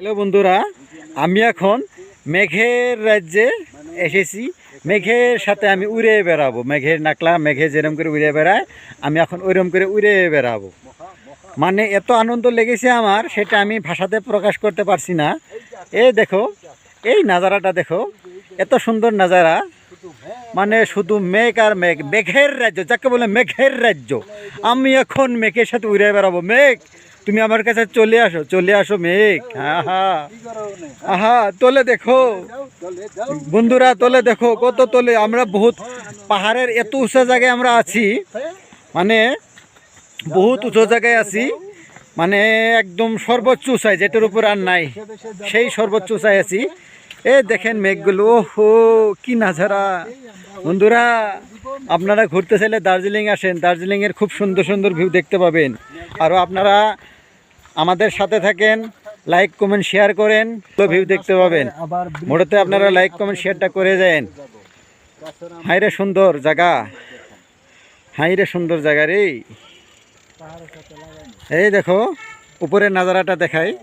Hello বন্ধুরা, আমি এখন মেঘের রাজ্যে এসেছি। মেঘের সাথে আমি উড়ে বেড়াবো। মেঘের নাকলা, মেঘে যেরম করে উড়ে বেড়ায়, আমি এখন ওইরকম করে উড়ে বেড়াবো। মানে এত আনন্দ লেগেছে আমার, সেটা আমি ভাষাতে প্রকাশ করতে পারছি না। এই দেখো, এই নাজারাটা দেখো, এত সুন্দর নাজারা। মানে শুধু মেঘ আর মেঘ, মেঘের রাজ্য, যাকে বলে মেঘের রাজ্য। আমি এখন মেঘের সাথে উড়ে বেড়াবো। মেঘ! তুমি আমার কাছে চলে আসো চলে আসো মেঘ। হ্যাঁ আহা, তোলে দেখো। বন্ধুরা, তোলে দেখো, কত তোলে। আমরা বহুত পাহাড়ের এত উঁচা জায়গায় আমরা আছি। মানে বহুত উঁচু জায়গায় আছি। মানে একদম সর্বোচ্চ উঁচাই যেটার উপর আর নাই। সেই সর্বোচ্চ উঁচাই আছি। এ দেখেন মেঘগুলো, ওহো, কি নাজারা। বন্ধুরা, আপনারা ঘুরতে চাইলে দার্জিলিং আসেন। দার্জিলিংয়ের খুব সুন্দর সুন্দর ভিউ দেখতে পাবেন। আরও আপনারা আমাদের সাথে থাকেন লাইক কমেন্ট শেয়ার করেন, তো ভিউ দেখতে পাবেন। মোড়তে আপনারা লাইক কমেন্ট শেয়ারটা করে যান হাইরে সুন্দর জায়গা। হাইরে সুন্দর জায়গা রে। এই দেখো, উপরের নাজারাটা দেখাই।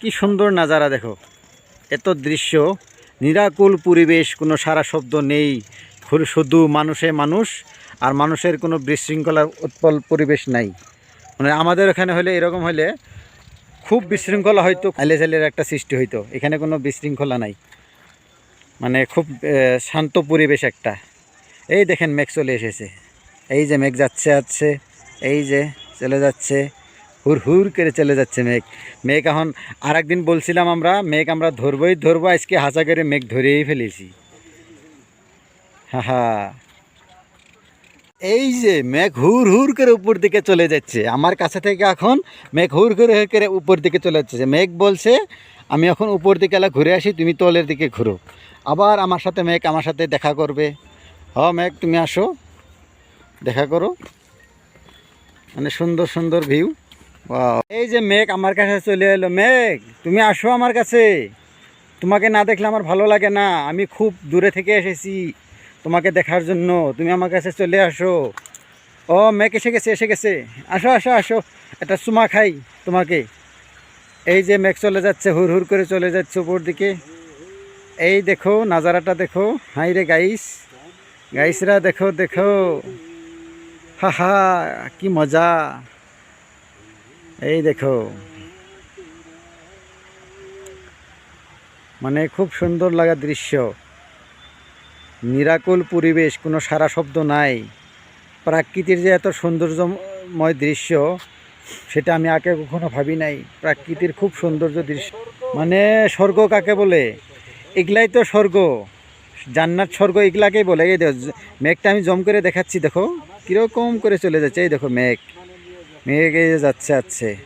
কি সুন্দর নাজারা দেখো। এত দৃশ্য। নিরাকুল পরিবেশ, কোনো সারা শব্দ নেই। শুধু- শুধু মানুষে মানুষ, আর মানুষের কোনো বিশৃঙ্খলার উৎপল পরিবেশ নাই। মানে আমাদের এখানে হলে এরকম হলে খুব বিশৃঙ্খলা হয়তো আলে চালের একটা সৃষ্টি হইতো। এখানে কোনো বিশৃঙ্খলা নাই। মানে খুব শান্ত পরিবেশ একটা। এই দেখেন মেঘ চলে এসেছে। এই যে মেঘ যাচ্ছে যাচ্ছে, এই যে চলে যাচ্ছে, হুর হুর করে চলে যাচ্ছে মেঘ। মেঘ এখন আর একদিন বলছিলাম আমরা, মেঘ আমরা ধরবই, ধরবো, আজকে হাসা করে মেঘ ধরেই ফেলেছি। হা হা। এই যে মেঘ হুর হুর করে উপর দিকে চলে যাচ্ছে, আমার কাছে থেকে এখন মেঘ হুর করে হুর করে উপর দিকে চলে যাচ্ছে। মেঘ বলছে, আমি এখন উপর দিকে এলা ঘুরে আসি, তুমি তলের দিকে ঘুরো। আবার আমার সাথে মেঘ আমার সাথে দেখা করবে। হ মেঘ, তুমি আসো, দেখা করো। মানে সুন্দর সুন্দর ভিউ এই যে মেঘ আমার কাছে চলে এলো। মেঘ, তুমি আসো আমার কাছে। তোমাকে না দেখলে আমার ভালো লাগে না। আমি খুব দূরে থেকে এসেছি। তোমাকে দেখার জন্য, তুমি আমার কাছে চলে আসো। ও মেঘ এসে গেছে এসে গেছে। আসো আসো আসো। একটা চুমা খাই তোমাকে। এই যে মেঘ চলে যাচ্ছে, হুর হুর করে চলে যাচ্ছে উপর দিকে। এই দেখো, নাজারাটা দেখো। হাই রে গাইস। গাইসরা দেখো দেখো। হা হা, কি মজা। এই দেখো। মানে খুব সুন্দর লাগা দৃশ্য। নিরাকুল পরিবেশ, কোনো সারা শব্দ নাই। প্রাকৃতির যে এত সৌন্দর্যময় দৃশ্য, সেটা আমি আগে কখনো ভাবি নাই। প্রাকৃতির খুব সৌন্দর্য দৃশ্য। মানে স্বর্গ কাকে বলে? এগুলাই তো স্বর্গ। জান্নাত স্বর্গ এগুলাকেই বলে। এই দেখো, মেঘটা আমি জম করে দেখাচ্ছি, দেখো। কীরকম করে চলে যাচ্ছে। এই দেখো, মেঘ। মেঘ এই যাচ্ছে যাচ্ছে।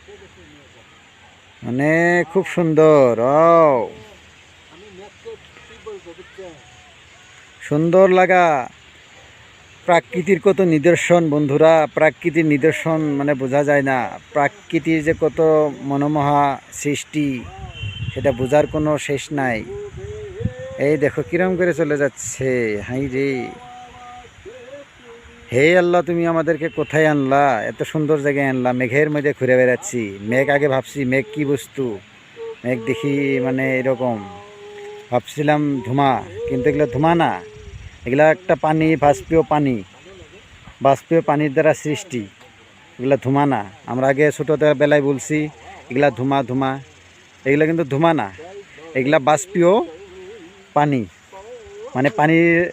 মানে খুব সুন্দর। ও সুন্দর লাগা। প্রাকৃতির কত নিদর্শন বন্ধুরা, প্রাকৃতির নিদর্শন মানে বোঝা যায় না। প্রাকৃতির যে কত মনোমোহা সৃষ্টি, সেটা বোঝার কোনো শেষ নাই। এই দেখো কিরম করে চলে যাচ্ছে। হাই রে। হে আল্লাহ, তুমি আমাদেরকে কোথায় আনলা? এত সুন্দর জায়গায় আনলা। মেঘের মধ্যে ঘুরে বেড়াচ্ছি। মেঘ আগে ভাবছি, মেঘ কি বস্তু? মেঘ দেখি মানে এরকম। ভাবছিলাম ধুমা, কিন্তু এগুলো ধুমা না। এগুলা একটা পানি, বাষ্পীয় পানি। বাষ্পীয় পানির দ্বারা সৃষ্টি। এগুলা ধুমা না। আমরা আগে ছোটোতে বেলায় বলছি, এগুলা ধুমা ধুমা। এগুলা কিন্তু ধুমা না। এগুলা বাষ্পীয় পানি। মানে পানির,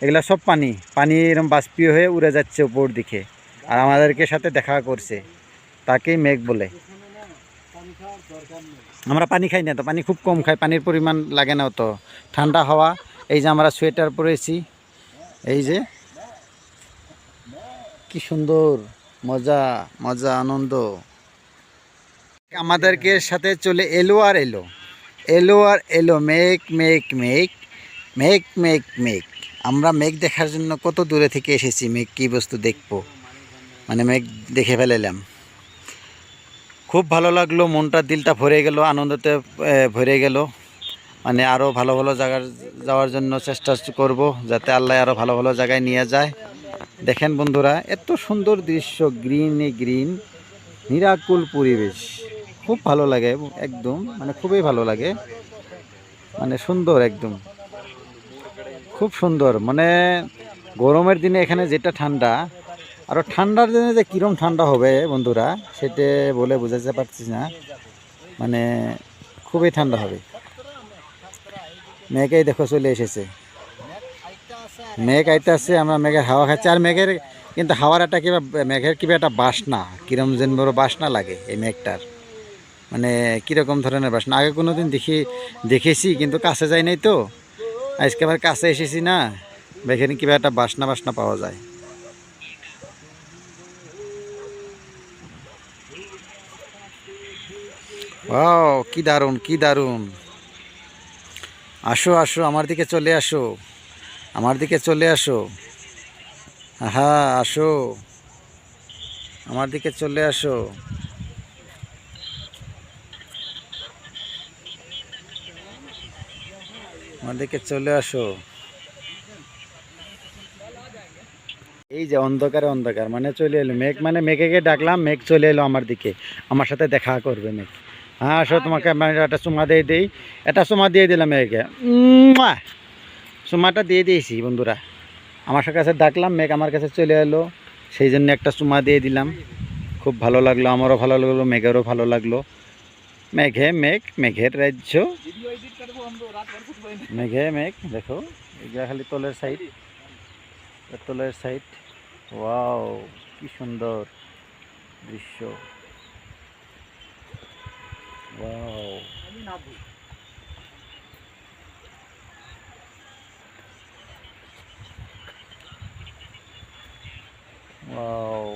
এগুলা সব পানি। পানি এরকম বাষ্পীয় হয়ে উড়ে যাচ্ছে উপর দিকে। আর আমাদেরকে সাথে দেখা করছে। তাকেই মেঘ বলে। আমরা পানি খাই না তো। পানি খুব কম খাই। পানির পরিমাণ লাগে না তো ঠান্ডা হাওয়া এই যে আমরা সোয়েটার পরেছি, এই যে কি সুন্দর, মজা মজা, আনন্দ। আমাদেরকে সাথে চলে এলো আর এলো এলো আর এলো মেঘ মেঘ মেঘ মেঘ মেঘ মেঘ আমরা মেঘ দেখার জন্য কত দূরে থেকে এসেছি মেঘ কী বস্তু দেখব? মানে মেঘ দেখে ফেলেলাম। খুব ভালো লাগল, মনটা, দিলটা ভরে গেল, আনন্দতে ভরে গেল। মানে আরও ভালো ভালো জায়গার যাওয়ার জন্য চেষ্টা করব যাতে আল্লাহ আরও ভালো ভালো জায়গায় নিয়ে যায়। দেখেন বন্ধুরা, এত সুন্দর দৃশ্য গ্রিন গ্রিন নিরাকুল পরিবেশ। খুব ভালো লাগে, একদম মানে খুবই ভালো লাগে। মানে সুন্দর একদম। খুব সুন্দর মানে গরমের দিনে এখানে যেটা ঠান্ডা আরও ঠান্ডার দিনে যে কীরম ঠান্ডা হবে বন্ধুরা, সেটা বলে বোঝাতে পারছি না। মানে খুবই ঠান্ডা হবে। মেঘেই দেখো চলে এসেছে। মেঘ আইতে আসছে, আমরা মেঘের হাওয়া খাচ্ছি। আর মেঘের কিন্তু হাওয়ার একটা কিবা, মেঘের কিবা একটা বাসনা, কিরম যেন বড় বাসনা লাগে এই মেঘটার। মানে কীরকম ধরনের বাসনা। আগে কোনো দিন দেখি, দেখেছি, কিন্তু কাছে যাই নাই তো। আজকে আবার কাছে এসেছি না। এখানে কিবা একটা বাসনা বাসনা পাওয়া যায়। ও কি দারুণ কি দারুণ। আসো আসো, আমার দিকে চলে আসো, আমার দিকে চলে আসো। হ্যাঁ আসো, আমার দিকে চলে আসো। আমার দিকে চলে আসো। এই যে অন্ধকারে অন্ধকার মানে চলে এলো। মেঘ মানে মেঘেকে ডাকলাম, মেঘ চলে এলো আমার দিকে। আমার সাথে দেখা করবে মেঘ। হ্যাঁ আসো তোমাকে মানে একটা চুমা দিয়ে দিই। একটা চুমা দিয়ে দিলাম উম্মুয়া! চুমাটা দিয়ে দিয়েছি বন্ধুরা। আমার কাছে ডাকলাম মেঘ আমার কাছে চলে এলো। সেই জন্য একটা চুমা দিয়ে দিলাম। খুব ভালো লাগল আমারও ভালো লাগল মেঘেরও ভালো লাগল। মেঘে মেঘ মেঘের রাজ্য। মেঘে মেঘ দেখো এটা খালি তলের সাইড তলের সাইড ওয়াও কি সুন্দর দৃশ্য। ওয়াও ওয়াও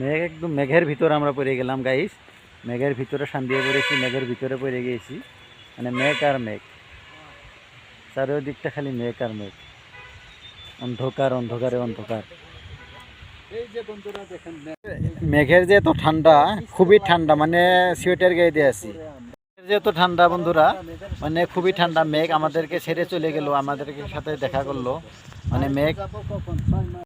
মেঘ একদম মেঘের ভিতরে আমরা পড়ে গেলাম গাইস মেঘের ভিতরে শান্তিয়ে পড়েছি মেঘের ভিতরে পড়ে গিয়েছি মানে মেঘ আর মেঘ। চারিদিকটা খালি মেঘ আর মেঘ। অন্ধকার অন্ধকারে অন্ধকার এই যে বন্ধুরা দেখেন মেঘের যে তো ঠান্ডা খুবই ঠান্ডা মানে সোয়েটার গায়ে দিয়ে আছি। মেঘের যে এত ঠান্ডা বন্ধুরা মানে খুবই ঠান্ডা মেঘ আমাদেরকে ছেড়ে চলে গেল আমাদেরকে সাথে দেখা করল। মানে মেঘ